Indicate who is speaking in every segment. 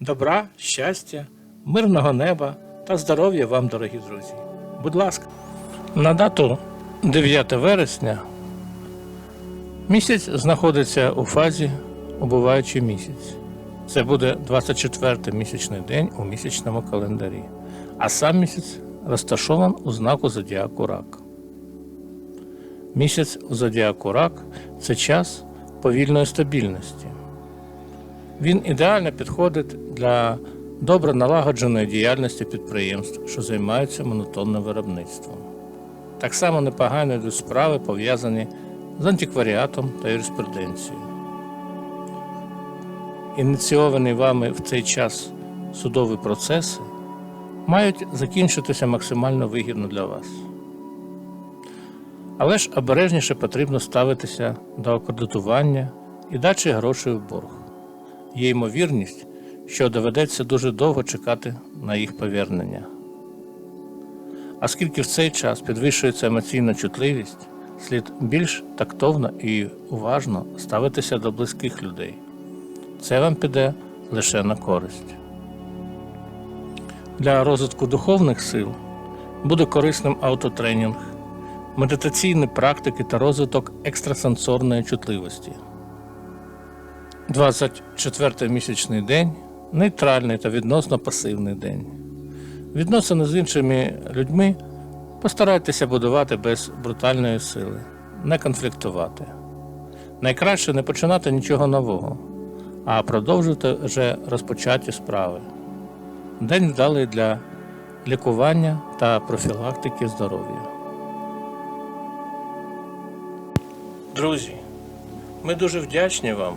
Speaker 1: Добра, щастя, мирного неба та здоров'я вам, дорогі друзі. Будь ласка, на дату 9 вересня місяць знаходиться у фазі убуваючий місяць. Це буде 24-й місячний день у місячному календарі, а сам місяць розташован у знаку зодіаку Рак. Місяць у зодіаку Рак це час повільної стабільності. Він ідеально підходить для добре налагодженої діяльності підприємств, що займаються монотонним виробництвом. Так само непогано йдуть справи, пов'язані з антикваріатом та юриспруденцією. Ініційовані вами в цей час судові процеси мають закінчитися максимально вигідно для вас. Але ж обережніше потрібно ставитися до кредитування і дачі грошей в борг. Є ймовірність, що доведеться дуже довго чекати на їх повернення. Оскільки в цей час підвищується емоційна чутливість, слід більш тактовно і уважно ставитися до близьких людей. Це вам піде лише на користь. Для розвитку духовних сил буде корисним аутотренінг, медитаційні практики та розвиток екстрасенсорної чутливості. 24 місячний день нейтральний та відносно пасивний день. Відносини з іншими людьми постарайтеся будувати без брутальної сили, не конфліктувати. Найкраще не починати нічого нового, а продовжити вже розпочаті справи. День вдалий для лікування та профілактики здоров'я. Друзі, ми дуже вдячні вам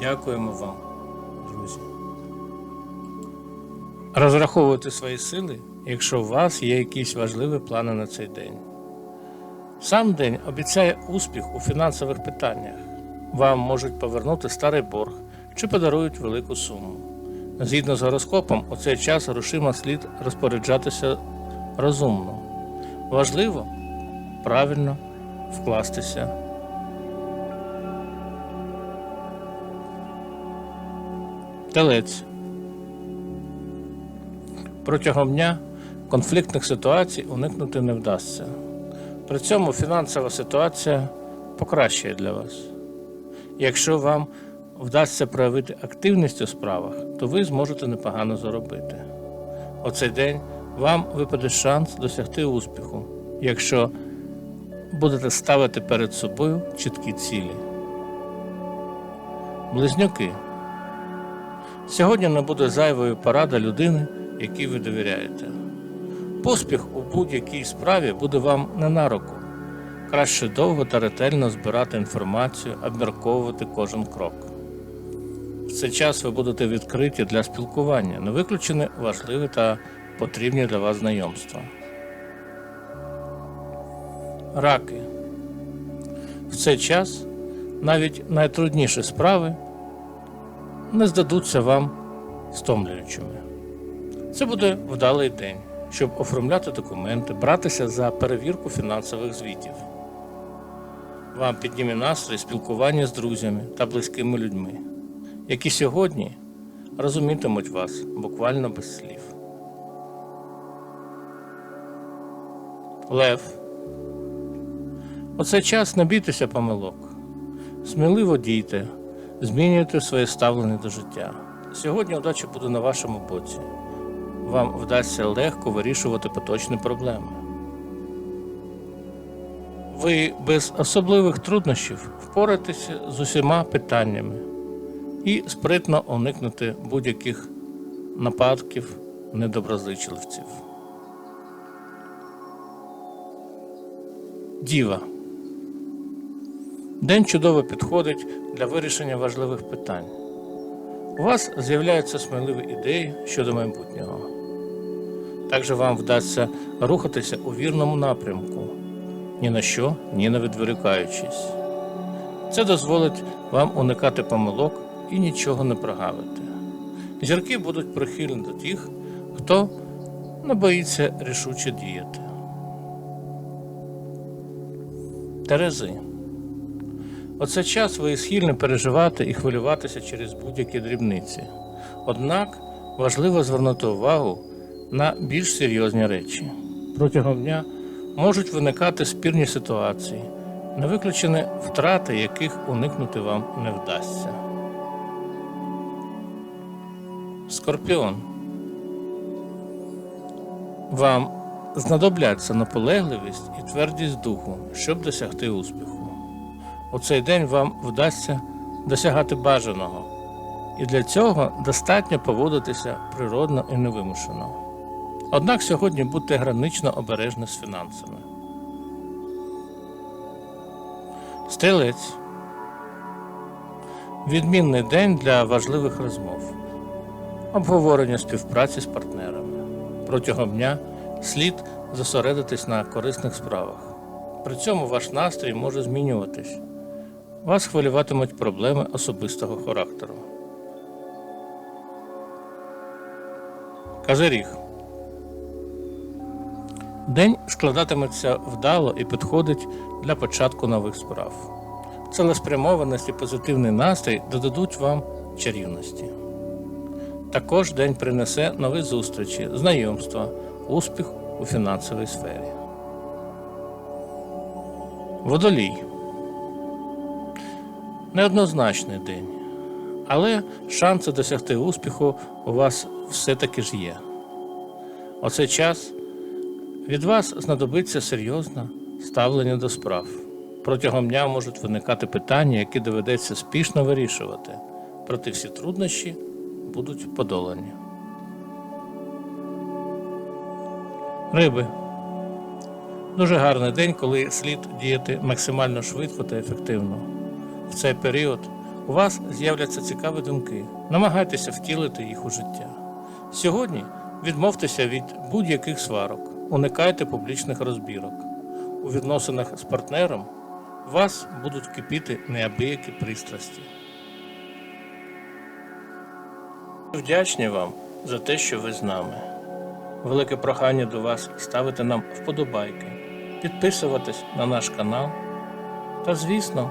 Speaker 1: Дякуємо вам, друзі. Розраховуйте свої сили, якщо у вас є якісь важливі плани на цей день. Сам день обіцяє успіх у фінансових питаннях. Вам можуть повернути старий борг чи подарують велику суму. Згідно з гороскопом, у цей час грошима слід розпоряджатися розумно. Важливо правильно вкластися. Телець. Протягом дня конфліктних ситуацій уникнути не вдасться. При цьому фінансова ситуація покращає для вас. Якщо вам вдасться проявити активність у справах, то ви зможете непогано заробити. У цей день вам випаде шанс досягти успіху, якщо будете ставити перед собою чіткі цілі. Близнюки. Сьогодні не буде зайвої порада людини, якій ви довіряєте. Поспіх у будь-якій справі буде вам не на руку. Краще довго та ретельно збирати інформацію, обмірковувати кожен крок. В цей час ви будете відкриті для спілкування, не виключені важливі та потрібні для вас знайомства. Раки. В цей час навіть найтрудніші справи не здадуться вам стомлюючими. Це буде вдалий день, щоб оформляти документи, братися за перевірку фінансових звітів. Вам підніме настрій спілкування з друзями та близькими людьми, які сьогодні розумітимуть вас буквально без слів. Лев. У цей час не бійтеся помилок. Сміливо дійте, змінюйте своє ставлення до життя. Сьогодні удача буде на вашому боці. Вам вдасться легко вирішувати поточні проблеми. Ви без особливих труднощів впораєтеся з усіма питаннями і спритно уникнете будь-яких нападків недоброзичливців. Діва. День чудово підходить для вирішення важливих питань. У вас з'являються сміливі ідеї щодо майбутнього. Також вам вдасться рухатися у вірному напрямку, ні на що ні не відволікаючись. Це дозволить вам уникати помилок і нічого не прогавити. Зірки будуть прихильні до тих, хто не боїться рішуче діяти. Терези. Оце час ви схильні переживати і хвилюватися через будь-які дрібниці. Однак важливо звернути увагу на більш серйозні речі. Протягом дня можуть виникати спірні ситуації, не виключені втрати, яких уникнути вам не вдасться. Скорпіон. Вам знадобляться наполегливість і твердість духу, щоб досягти успіху. У цей день вам вдасться досягати бажаного, і для цього достатньо поводитися природно і невимушено. Однак сьогодні будьте гранично обережні з фінансами. Стрілець. Відмінний день для важливих розмов, обговорення співпраці з партнерами. Протягом дня слід зосередитись на корисних справах. При цьому ваш настрій може змінюватись. Вас хвилюватимуть проблеми особистого характеру. Казиріг. День складатиметься вдало і підходить для початку нових справ. Цілеспрямованість і позитивний настрій додадуть вам чарівності. Також день принесе нові зустрічі, знайомства, успіх у фінансовій сфері. Водолій. Неоднозначний день, але шанси досягти успіху у вас все-таки ж є. Оцей час від вас знадобиться серйозне ставлення до справ. Протягом дня можуть виникати питання, які доведеться спішно вирішувати, проте всі труднощі будуть подолані. Риби. Дуже гарний день, коли слід діяти максимально швидко та ефективно. В цей період у вас з'являться цікаві думки. Намагайтеся втілити їх у життя. Сьогодні відмовтеся від будь-яких сварок, уникайте публічних розбірок. У відносинах з партнером вас будуть кипіти неабиякі пристрасті. Вдячні вам за те, що ви з нами. Велике прохання до вас ставити нам вподобайки, підписуватись на наш канал та, звісно,